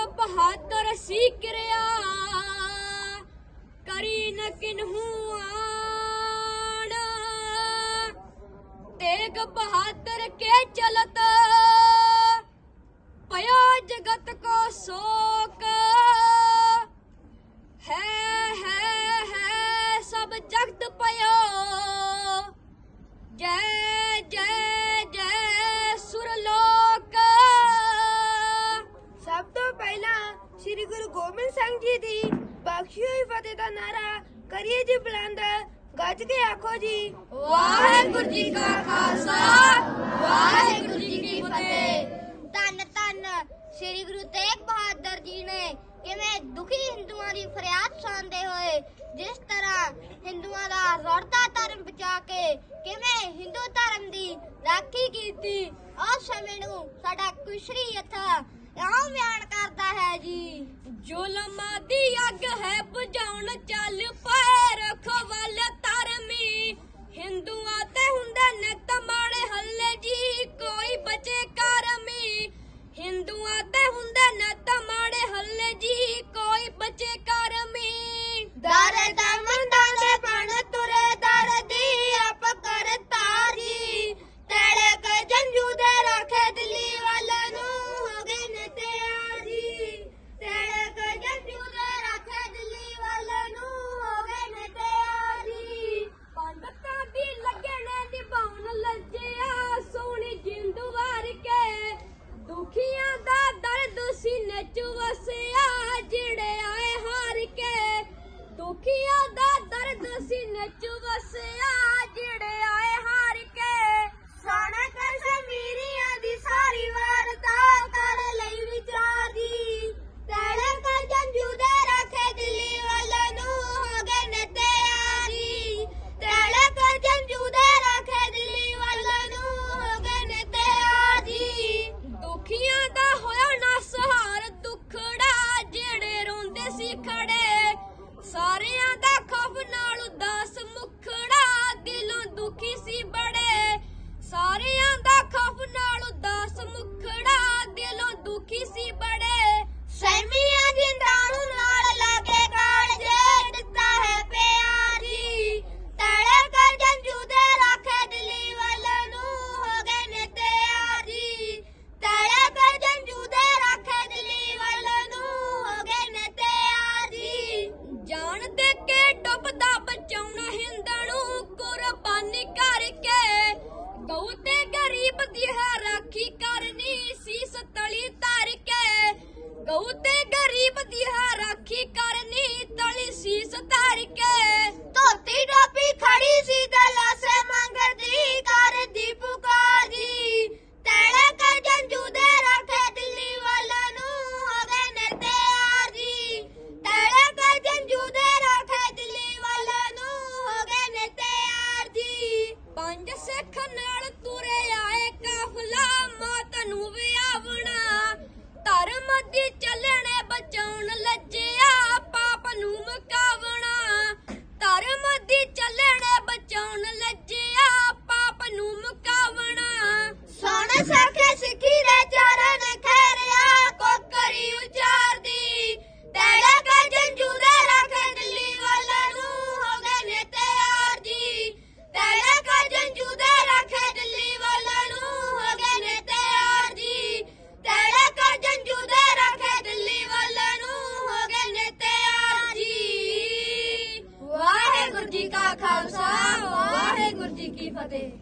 एक बहादुर सीख रया करी न किन्हू आना तेग बहादुर के चलत ਗੁਰੂ ਗੋਬਿੰਦ ਸਿੰਘ ਜੀ ਦੀ ਬਖਸ਼ੀ ਹੋਈ ਫਤਿਹ ਦਾ ਨਾਰਾ ਕਰੀਏ ਜੀ ਬੁਲੰਦ ਗੱਜ ਕੇ ਆਖੋ ਜੀ ਵਾਹਿਗੁਰੂ ਜੀ ਕਾ ਖਾਲਸਾ ਵਾਹਿਗੁਰੂ ਜੀ ਕੀ ਫਤਿਹ ਧੰਨ ਧੰਨ ਸ੍ਰੀ ਗੁਰੂ ਤੇਗ ਬਹਾਦਰ ਜੀ ਨੇ ਕਿਵੇਂ ਦੁਖੀ ਹਿੰਦੂਆਂ ਦੀ ਫਰਿਆਦ ਸੁਣਦੇ ਹੋਏ ਜਿਸ ਤਰ੍ਹਾਂ ਹਿੰਦੂਆਂ ਦਾ ਰੋੜਦਾ ਧਰਮ ਬਚਾ ਕੇ ਕਿਵੇਂ ਹਿੰਦੂ ਧਰਮ ਦੀ ਰਾਖੀ ਕੀਤੀ ਉਸ ਸਮੇਂ ਨੂੰ ਸਾਡਾ ਕੁਸ਼ਰੀ ਯਥਾ ਇਉਂ ਬਿਆਨ ਕਰਦਾ ਹੈ ਜੀ। ਜ਼ੁਲਮਾਂ ਦੀ ਅੱਗ ਹੈ ਬੁਝਾਉਣ ਚੱਲ ਰੱਬ ਦਾ ਬਚਾਉਣਾ ਹਿੰਦਾਂ ਕੁਰਬਾਨੀ ਕਰਕੇ। ਗਊ ਤੇ ਗਰੀਬ ਦੀ ਹੈ ਰਾਖੀ ਕਰਨੀ ਸੀਸ ਤਲੀ ਤਾਰ ਕੇ। ਗਊ ਤੇ ਗਰੀਬ ਦੀ ਹੈ की फतेह